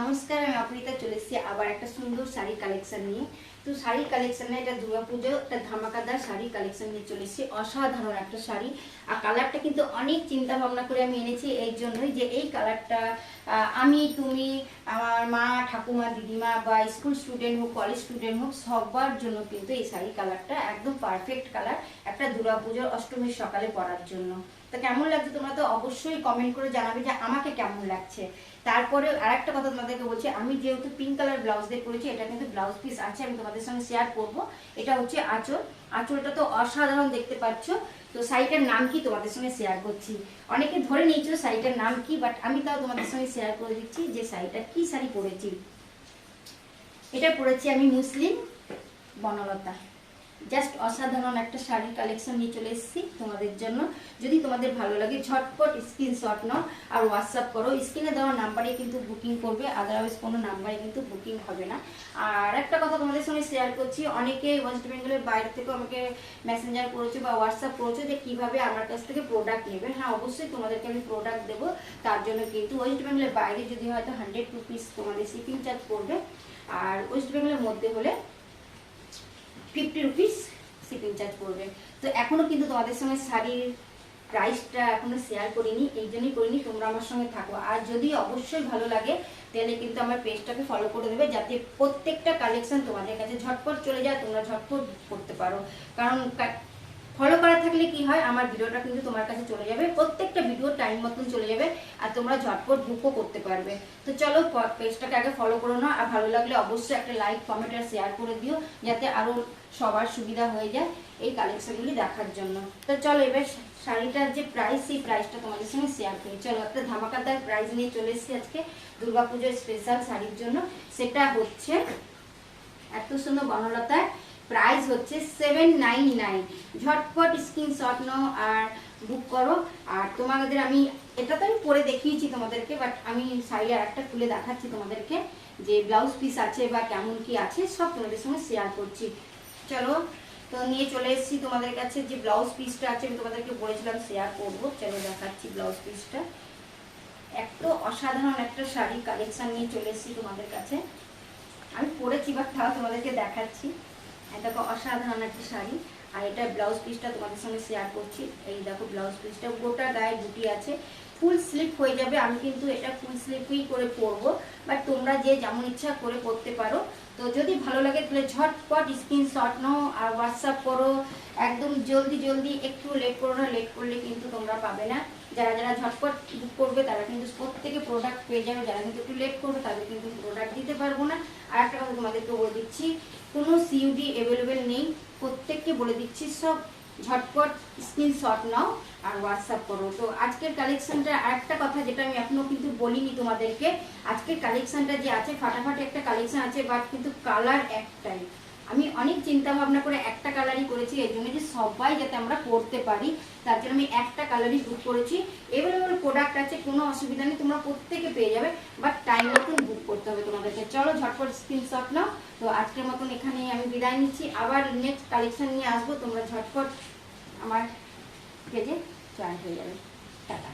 নমস্কার আমি অপরিতা চলে এসেছি আবার একটা সুন্দর শাড়ি কালেকশন নিয়ে। তো শাড়ির কালেকশনে এটা দুর্গাপুজো একটা ধামাকাদার শাড়ি কালেকশন নিয়ে চলে এসেছি। অসাধারণ একটা শাড়ি। আর কালারটা কিন্তু অনেক চিন্তা ভাবনা করে আমি এনেছি এই জন্যই যে এই কালারটা আমি, তুমি, আমার মা, ঠাকুমা, দিদিমা বা স্কুল স্টুডেন্ট হোক কলেজ স্টুডেন্ট হোক, সবার জন্য কিন্তু এই শাড়ি কালারটা একদম পারফেক্ট কালার একটা দুর্গাপুজোর অষ্টমীর সকালে পরার জন্য। তো কেমন লাগছে তোমরা তো অবশ্যই কমেন্ট করে জানাবে যে আমাকে কেমন লাগছে। তারপরে আরেকটা কথা তোমাদেরকে বলছি, আমি যেহেতু পিঙ্ক কালার ব্লাউজ দিয়ে করেছি এটা কিন্তু ব্লাউজ পিস আছে, আমি তোমাদের সঙ্গে শেয়ার করব। এটা হচ্ছে আঁচল। আঁচলটা তো অসাধারণ দেখতে পাচ্ছ। তো শাড়িটার নাম কি তোমাদের সঙ্গে শেয়ার করছি? অনেকে ধরে নিয়েছো শাড়িটার নাম কি বাট আমি তাও তোমাদের সঙ্গে শেয়ার করে দিচ্ছি যে শাড়িটা কি শাড়ি পরেছি। এটা পরেছি আমি মুসলিম বনলতা। জাস্ট অসাধারণ একটা শাড়ির কালেকশন নিয়ে চলে এসেছি তোমাদের জন্য। যদি তোমাদের ভালো লাগে, ঝটপট স্ক্রিনশট নাও আর হোয়াটসঅ্যাপ করো। স্ক্রিনে দেওয়া নাম্বারে কিন্তু বুকিং করবে আদারওয়াইজ কোনো নাম্বারে কিন্তু বুকিং হবে না। আর একটা কথা তোমাদের সঙ্গে শেয়ার করছি, অনেকে ওয়েস্ট বেঙ্গলের বাইরে থেকে আমাকে মেসেঞ্জার করেছ বা হোয়াটসঅ্যাপ করেছ যে কীভাবে আমার কাছ থেকে প্রোডাক্ট নেবে। হ্যাঁ অবশ্যই তোমাদেরকে আমি প্রোডাক্ট দেবো, তার জন্য কিন্তু ওয়েস্ট বেঙ্গলের বাইরে যদি হয়তো হান্ড্রেড রুপিস তোমাদের শিপিং চার্জ পড়বে। আর ওয়েস্ট বেঙ্গলের মধ্যে হলে ফিফটি রুপিস শিপিং চার্জ পড়বে। তো এখনও কিন্তু তোমাদের সঙ্গে শাড়ির প্রাইসটা এখনও শেয়ার করিনি, এই জন্যই করিনি, তোমরা আমার সঙ্গে থাকো। আর যদি অবশ্যই ভালো লাগে, তাহলে কিন্তু আমার পেজটাকে ফলো করে দেবে, যাতে প্রত্যেকটা কালেকশন তোমাদের কাছে ঝটপট চলে যায়, তোমরা ঝটপট করতে পারো। কারণ থাকলে কি হয়? আমার ভিডিওটা কিন্তু তোমার কাছে চলে যাবে। প্রত্যেকটা ভিডিও টাইম মতন চলে যাবে আর তোমরা ঝটপট বুকও করতে পারবে। তো চলো পেজটাকে আগে ফলো করো না। আর ভালো লাগলে অবশ্যই একটা লাইক কমেন্ট আর শেয়ার করে দিও, যাতে আরও সবার সুবিধা হয়ে যায় এই কালেকশনগুলি দেখার জন্য। তো চলো, এবার শাড়িটার যে প্রাইস সেই প্রাইসটা তোমাদের সঙ্গে শেয়ার করি। চলো, একটা ধামাকাদার প্রাইস নিয়ে চলে এসেছি আজকে দুর্গাপুজোর স্পেশাল শাড়ির জন্য। সেটা হচ্ছে এত সুন্দর বনলতায় প্রাইস হচ্ছে সেভেন নাইন নাইন ঝটপট স্ক্রিনশট নাও আর বুক করো। আর তোমাদের আমি, এটা তো আমি পরে দেখিয়েছি তোমাদেরকে বাট আমি শাড়ি আর একটা খুলে দেখাচ্ছি তোমাদেরকে, যে ব্লাউজ পিস আছে বা কেমন কি আছে, সব তোমাদের সঙ্গে শেয়ার করছি। চলো, তো নিয়ে চলে এসেছি তোমাদের কাছে যে ব্লাউজ পিসটা আছে, আমি তোমাদেরকে বলেছিলাম শেয়ার করব। চলো দেখাচ্ছি ব্লাউজ পিসটা এত অসাধারণ একটা শাড়ি কালেকশন নিয়ে চলে এসেছি তোমাদের কাছে। আমি পরেছি বাট তাও তোমাদেরকে দেখাচ্ছি। দেখো অসাধারণ একটা শাড়ি। আর এটা ব্লাউজ পিসটা তোমাদের সঙ্গে শেয়ার করছি। এই দেখো ব্লাউজ পিসটা গোটা গায়ে বুটি আছে। ফুল স্লিপ হয়ে যাবে। আমি কিন্তু এটা ফুল স্লিপই করে পরবো। বাট তোমরা যে যেমন ইচ্ছা করে পরতে পারো। তো যদি ভালো লাগে, তাহলে ঝটপট স্ক্রিনশট নাও আর হোয়াটসঅ্যাপ করো। একদম জলদি জলদি, একটু লেট করো না লেট করলে কিন্তু তোমরা পাবে না। যারা যারা ঝটপট বুক করবে, তারা কিন্তু প্রত্যেকে প্রোডাক্ট পেয়ে যাবে। যারা কিন্তু একটু লেট করবে, তাদের কিন্তু প্রোডাক্ট দিতে পারব না। আর একটা কথা তোমাদেরকে বলে দিচ্ছি, কোনো সিউডি অ্যাভেলেবেল নেই। প্রত্যেককে বলে দিচ্ছি, সব ঝটপট স্ক্রিনশট নাও আর হোয়াটসঅ্যাপ করো। তো আজকের কালেকশনটা আরেকটা কথা যেটা আমি এখনও কিন্তু বলিনি তোমাদেরকে, আজকের কালেকশানটা যে আছে, ফাটাফাটি একটা কালেকশান আছে বাট কিন্তু কালার একটাই। আমি অনেক চিন্তা ভাবনা করে একটা কালারই করেছি এই জন্য যে সবাই যাতে আমরা করতে পারি, তার জন্য আমি একটা কালারই বুক করেছি। এভেলেবল প্রোডাক্ট আছে, কোনো অসুবিধা নেই, তোমরা প্রত্যেকে পেয়ে যাবে বাট টাইম মতন বুক করতে হবে তোমাদেরকে। চলো ঝটপট স্ক্রিনশট নাও। তো আজকের মতন এখানে আমি বিদায় নিচ্ছি। আবার নেক্সট কালেকশন নিয়ে আসব, তোমরা ঝটপট আমার পেজে জয়েন হয়ে যাবে। টাটা।